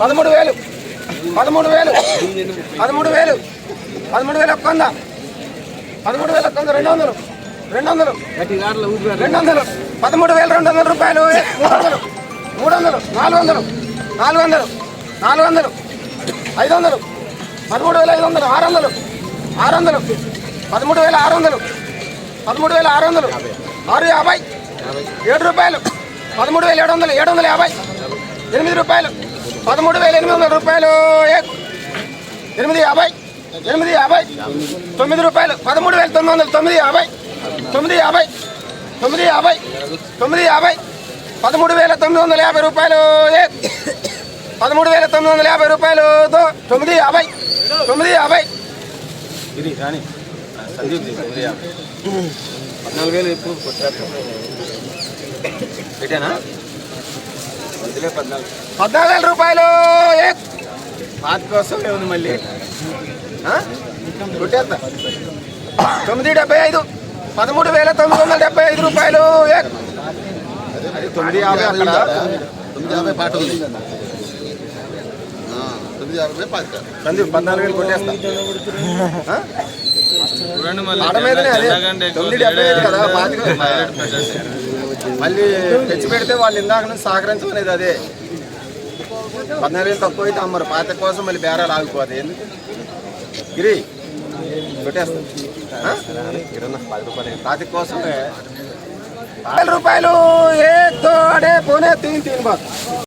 పదమూడు వేలు. పదమూడు వేలు. పదమూడు వేలు. పదమూడు వేలు ఒక్క వంద పదమూడు వేలు ఒక్క వంద రెండు వందలు. రెండు వందలు. రెండు వందలు. పదమూడు వేలు రెండు వందల రూపాయలు. మూడు వందలు. మూడు వందలు. నాలుగు వందలు. నాలుగు వందలు. నాలుగు వందలు. ఐదు వందలు. పదమూడు వేల ఐదు వందలు. ఆరు వందలు. ఆరు వందలు. పదమూడు వేల ఆరు వందలు. పదమూడు వేల ఆరు వందలు. ఆరు యాభై. ఏడు రూపాయలు. పదమూడు వేల ఏడు వందలు. ఏడు వందల యాభై. ఎనిమిది రూపాయలు. పదమూడు వేల ఎనిమిది వందల రూపాయలు. ఎనిమిది యాభై. ఎనిమిది యాభై. తొమ్మిది రూపాయలు. పదమూడు వేల తొమ్మిది వందల తొమ్మిది యాభై. తొమ్మిది యాభై. తొమ్మిది యాభై. తొమ్మిది యాభై. పదమూడు వేల తొమ్మిది వందల యాభై రూపాయలు. పదమూడు వేల తొమ్మిది వందల యాభై రూపాయలు. తొమ్మిది యాభై. తొమ్మిది యాభై. ఇది కానీ సందీప్ యాభై. పద్నాలుగు వేలు ఎప్పుడు కొట్టారు? పెట్టానా? పద్నాలుగు. వేల రూపాయలు. పాతి కోసం ఉంది మళ్ళీ? కొట్టేస్తా తొమ్మిది డెబ్బై ఐదు. పదమూడు వేల తొమ్మిది వందల డెబ్బై ఐదు రూపాయలు. అది తొమ్మిది యాభై అక్కడ. తొమ్మిది యాభై పాట ఉంది. తొమ్మిది యాభై పాట. పద్నాలుగు వేలు కొట్టేస్తా. మీదనే అదే. తొమ్మిది డెబ్బై ఐదు కదా, పాతిక. మళ్ళీ తెచ్చి పెడితే వాళ్ళు ఇందాక నుంచి సహకరించమనేది అదే. పద్నాలుగు వేలు తక్కువ అయితే అమ్మరు. పాత కోసం మళ్ళీ బేరాలు ఆగిపోదు ఎందుకు? గిరి కొట్టేస్తా. ఆ? కోసం రూపాయలు ఏ తోడే పోనే తీన్ తీన్ బాత్